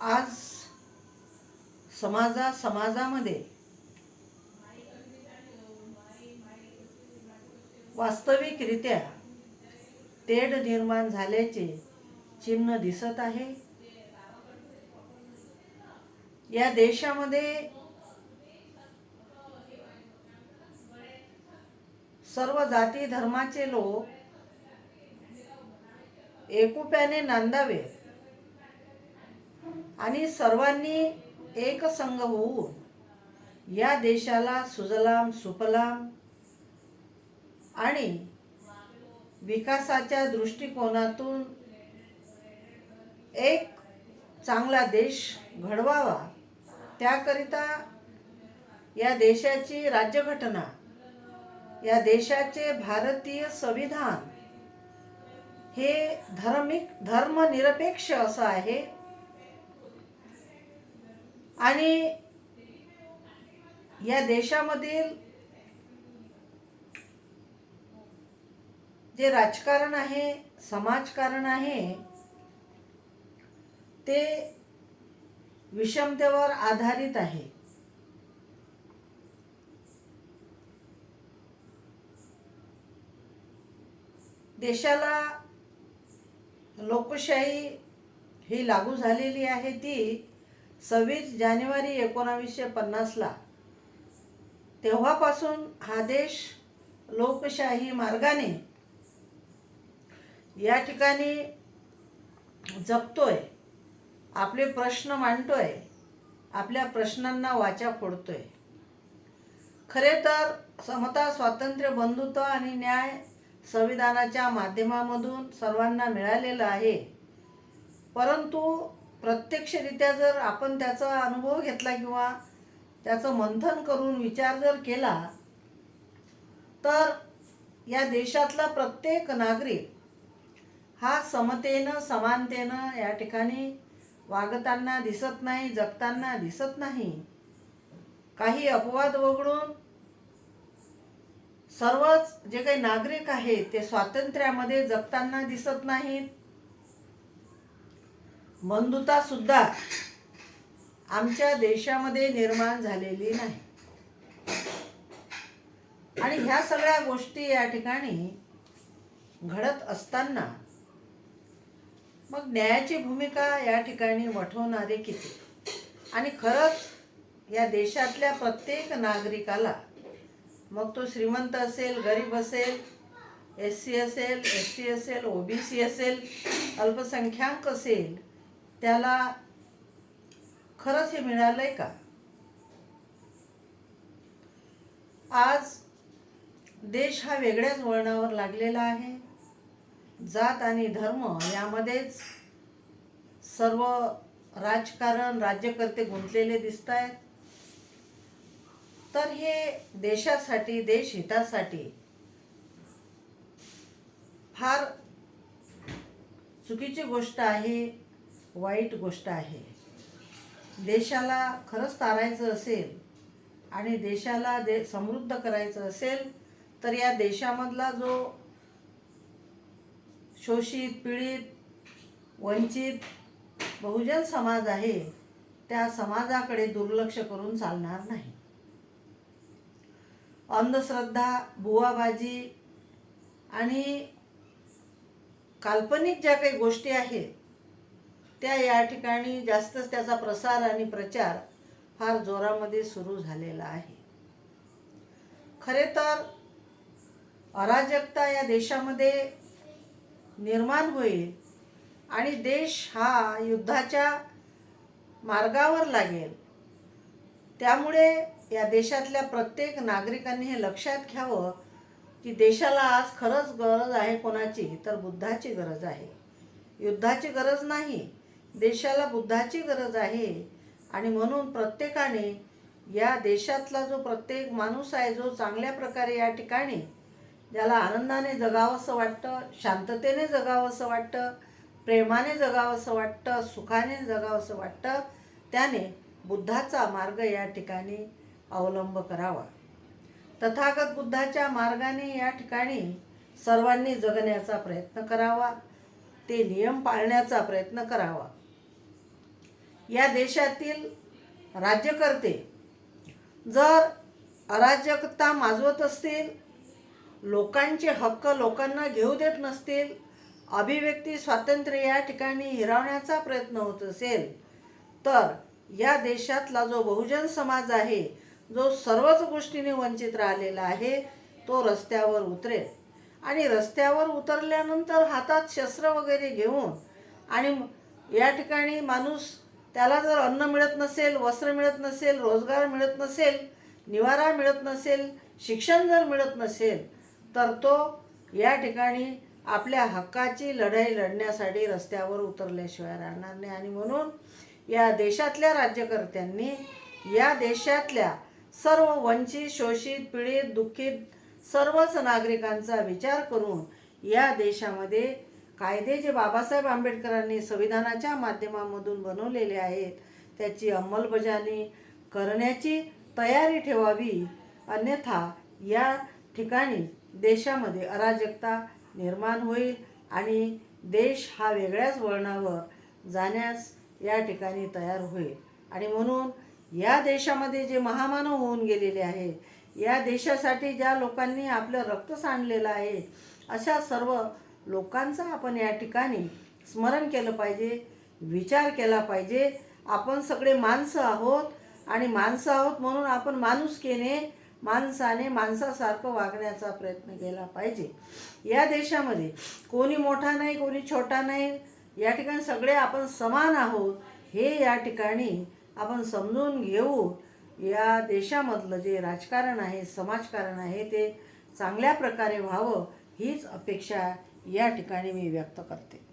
आज समाजा समाजामध्ये वास्तविकरित्या तेढ निर्माण झाल्याचे चिन्ह दिसत आहे. या देशामध्ये सर्व जाती धर्माचे लोक एकुप्याने नांदावे आणि सर्वांनी एकसंघ होऊन या देशाला सुजलाम सुफलाम आणि विकासाच्या दृष्टिकोनातून एक चांगला देश घडवावा त्याकरिता या देशाची राज्यघटना या देशाचे भारतीय संविधान हे धर्मिक धर्मनिरपेक्ष असं आहे. आणि या देशामधील जे राजकारण आहे समाजकारण आहे ते विषमतेवर आधारित आहे. देशाला लोकशाही ही लागू झालेली आहे ती सव्वीस जानेवारी एकोणावीसशे पन्नासला तेव्हापासून हा देश लोकशाही मार्गाने या ठिकाणी जगतोय आपले प्रश्न मांडतोय आपल्या प्रश्नांना वाचा फोडतोय. खरे तर समता स्वातंत्र्य बंधुत्व आणि न्याय संविधानाच्या माध्यमामधून सर्वांना मिळालेलं आहे. परंतु प्रत्यक्षरित्या जर आपण त्याचा अनुभव घेतला किंवा त्याचं मंथन करून विचार जर केला तर या देशातला प्रत्येक नागरिक हा समतेनं समानतेनं या ठिकाणी वागताना दिसत नाही जगताना दिसत नाही. काही अपवाद वगळून सर्वच जे काही नागरिक आहेत ते स्वातंत्र्यामध्ये जगताना दिसत नाहीत. बंधुता सुद्धा आमच्या देशामध्ये निर्माण झालेली नाही. आणि ह्या सगळ्या गोष्टी या ठिकाणी घडत असताना मग न्यायाची भूमिका या ठिकाणी वठवणारे किती? आणि खरंच या देशातल्या प्रत्येक नागरिकाला मग तो श्रीमंत असेल गरीब असेल एस सी असेल एस टी असेल ओ बी सी असेल अल्पसंख्याक असेल त्याला खरंच हे मिळालंय का? आज देश हा वेगळ्याच वळणावर लागलेला आहे. जात आणि धर्म यामध्येच सर्व राजकारण राज्यकर्ते गुंतलेले दिसत आहेत तर हे देशासाठी देशहितासाठी फार चुकीची गोष्ट आहे. वाईट गोष्ट आहे. देशाला खरंच तारायचं असेल आणि देशाला दे समृद्ध करायचं असेल तर या देशामधला जो शोषित पीडित वंचित बहुजन समाज आहे त्या समाजाकडे दुर्लक्ष करून चालणार नाही. अंधश्रद्धा बुवाबाजी आणि काल्पनिक ज्या काही गोष्टी आहेत त्या या ठिकाणी जास्तच त्याचा प्रसार आणि प्रचार फार जोरामध्ये सुरू झालेला आहे. खरे तर अराजकता या देशामध्ये निर्माण होईल आणि देश हा युद्धाच्या मार्गावर लागेल. त्यामुळे या देशातल्या प्रत्येक नागरिकांनी हे लक्षात घ्यावं की देशाला आज खरंच गरज आहे कोणाची? तर बुद्धाची गरज आहे. युद्धाची गरज नाही. देशाला बुद्धाची गरज आहे. आणि म्हणून प्रत्येकाने या देशातला जो प्रत्येक माणूस आहे जो चांगल्या प्रकारे या ठिकाणी ज्याला आनंदाने जगावंसं वाटतं शांततेने जगावंसं वाटतं प्रेमाने जगावंसं वाटतं सुखाने जगावंसं वाटतं त्याने बुद्धाचा मार्ग या ठिकाणी अवलंब करावा. तथागत बुद्धाच्या मार्गाने या ठिकाणी सर्वांनी जगण्याचा प्रयत्न करावा. ते नियम पाळण्याचा प्रयत्न करावा. या देशातील राज्यकर्ते जर अराजकता माजवत असतील लोकांचे हक्क लोकांना घेऊ देत नसतील अभिव्यक्ती स्वातंत्र्य या ठिकाणी हिरावण्याचा प्रयत्न होत असेल तर या देशातला जो बहुजन समाज आहे जो सर्वच गोष्टीने वंचित राहिलेला आहे तो रस्त्यावर उतरेल. आणि रस्त्यावर उतरल्यानंतर हातात शस्त्र वगैरे घेऊन आणि या ठिकाणी माणूस त्याला जर अन्न मिळत नसेल वस्त्र मिळत नसेल रोजगार मिळत नसेल निवारा मिळत नसेल शिक्षण जर मिळत नसेल तर तो या ठिकाणी आपल्या हक्काची लढाई लढण्यासाठी रस्त्यावर उतरल्याशिवाय राहणार नाही. आणि म्हणून या देशातल्या राज्यकर्त्यांनी या देशातल्या सर्व वंचित शोषित पीडित दुःखित सर्वच नागरिकांचा विचार करून या देशामध्ये कायदे जे बाबासाहेब आंबेडकरांनी संविधानाच्या माध्यमामधून बनवलेले आहेत त्याची अंमलबजावणी करण्याची तयारी ठेवावी. अन्यथा या ठिकाणी देशामध्ये अराजकता निर्माण होईल आणि देश हा वेगळ्याच वळणावर जाण्यास या ठिकाणी तयार होईल. आणि म्हणून या देशामध्ये जे महामानव होऊन गेलेले आहेत या देशासाठी ज्या लोकांनी आपलं रक्त सांडलेलं आहे अशा सर्व लोकांचं आपण या ठिकाणी स्मरण केलं पाहिजे विचार केला पाहिजे. आपण सगळे माणसं आहोत आणि माणसं आहोत म्हणून आपण माणुसकीने माणसाने माणसासारखं वागण्याचा प्रयत्न केला पाहिजे. या देशामध्ये कोणी मोठा नाही कोणी छोटा नाही. या ठिकाणी सगळे आपण समान आहोत हे या ठिकाणी आपण समजून घेऊ. या देशामधलं जे राजकारण आहे समाजकारण आहे ते चांगल्या प्रकारे व्हावं हीच अपेक्षा या ठिकाणी मी व्यक्त करते.